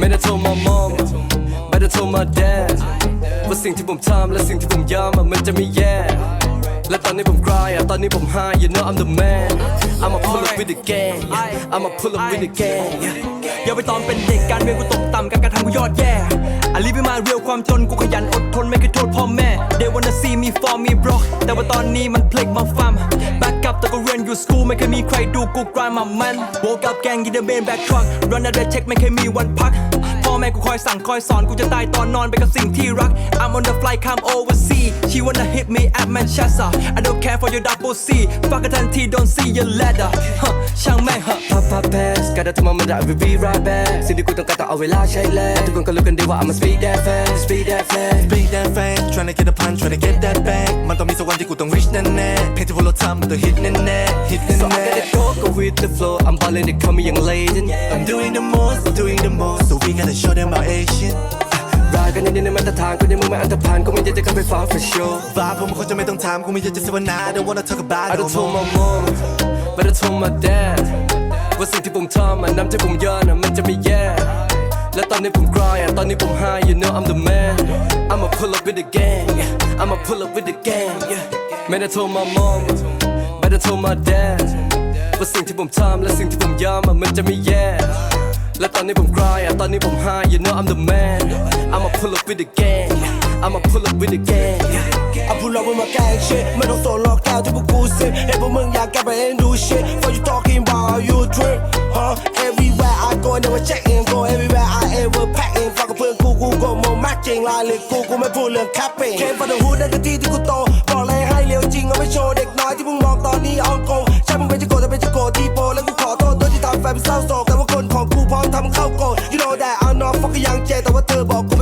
ไม่ได้โทรมามองไม่ได้โทรมาแดดว่าสิ่งที่ผมทำและสิ่งที่ผมยอมมันจะไม่แย่ และตอนนี้ผมกลายอะตอนนี้ผม high you know I'm the man I'ma pull up with the gang I'ma pull up with the gang อย่าไปตอนเป็นเด็กการเรียนกูตกต่ำการกระทำกูยอดแย่อาลีไปมาเรียวความจนกูขยันอดทน โทษพ่อแม่ They wanna see me for me bro แต่ว่าตอนนี้มันเพลิกมาฟัม Back up แต่ก็เรียนอยู่สกูไม่เคยมีใครดูกูกรายมามัน Woke up gang กินเดอะเบนแบ็คทรัค Run out the check ไม่เคยมีวันพัก พ่อแม่กูคอยสั่งคอยสอนกูจะตายตอนนอนไปกับสิ่งที่รัก I'm on the flight come overseas She wanna hit me at Manchester I don't care for your double C Fuck กันทันที don't see your ladder ฮะช่างแม่งฮะพับพับ pass การได้ทำมามันได้ we be right back สิ่งที่กูต้องการต้องเอาเวลาใช้แล้วทุกคนก็รู้กันดีว่า I'ma speed that fast speed that fast Speak that fast trying to get a plan trying to get that back มันต้องมีสักวันที่กูต้อง reach แน่แน่ๆเพลงที่พวกเราทำมันต้อง hit แน่แน่ๆ hit แน่ so I แน่ gotta go go with the flow I'm ballin' they call me young legend I'm doing the most I'm doing the most so we gotta show them our Asian รายกันในในมาตรฐานกูในมึงไม่อันตรพานกูไม่อยากจะเข้าไปฟ้า for sure ฟ้าผมมันคงจะไม่ต้องถามกูไม่อยากจะเสวนา I don't wanna talk about I it no don't told more my mom but I told my dad ว่าสิ่งที่ผมทำมันน้ำใจผมเยอะนะมันจะไม่แย่ และตอนนี้ผมกลายอะตอนนี้ผม high you know I'm the man I'ma pull up with the gang I'ma pull up with the gang ไม่ได้โทร my mom ไม่ได้โทร my dad ว่าสิ่งที่ผมทำและสิ่งที่ผมย้ำอะมันจะไม่แย่ และตอนนี้ผมกลายอะตอนนี้ผม high you know I'm the man I'ma pull up with the gang I'ma pull up with the gang เอาพูดเรามาแกล้ง shit ไม่ต้องสนหรอกแก้วที่พวกกูสิเฮ้ยพวกมึงอยากแก้ไปเองดู shit for you talking about you drip huh everywhere I go never check in go everywhere I ever pack in ฟังกับเพื่อนกูกูก็มองแม็กจริงลายเลยกูกูไม่พูดเรื่องแคปปิ้งเคฟันเดอร์ฮูดนั่นคือที่ที่กูโตบอกเลยให้เลี้ยวจริงเอาไม่โชว์เด็กน้อยที่มึงมองตอนนี้ออนโกใช่มึงเป็นจะโกแต่เป็นจะโกที่โปแล้วกูขอโทษด้วยที่ทำแฟนเป็นเศร้าโศกแต่ว่าคนของกูพร้อมทำเข้าโกรธ you know that I'm not fucking young J แต่ว่าเธอบอกกู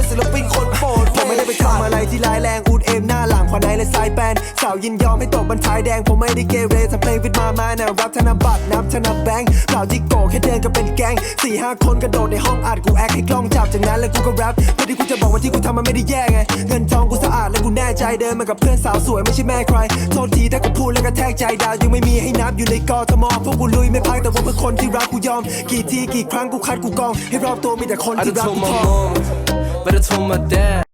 ไหนและสายแปนสาวยินยอมให้ตกบรรทายแดง ผมไม่ได้เกเรทำเพลงวิดมามานะรับธนบัตรนับธนแบงค์เปล่าที่โกแค่เดินก็เป็นแก๊งสี่ห้าคนกระโดดในห้องอัดกูแอคให้กล้องจับจากนั้นแล้วกูก็แรปเพื่อที่กูจะบอกว่าที่กูทำมันไม่ได้แย่ไงเงินทองกูสะอาดและกูแน่ใจเดินมากับเพื่อนสาวสวยไม่ใช่แม่ใครโทษทีถ้ากูพูดแล้วก็แทกใจดาวยังไม่มีให้นับอยู่ในกอทมพวกกูลุยไม่พักแต่ว่าเพื่อคนที่รักกูยอม กี่ทีกี่ครั้งกูคัดกูกอง ให้รอบตัวมีแต่คนที่รักกูพอ but I told my dad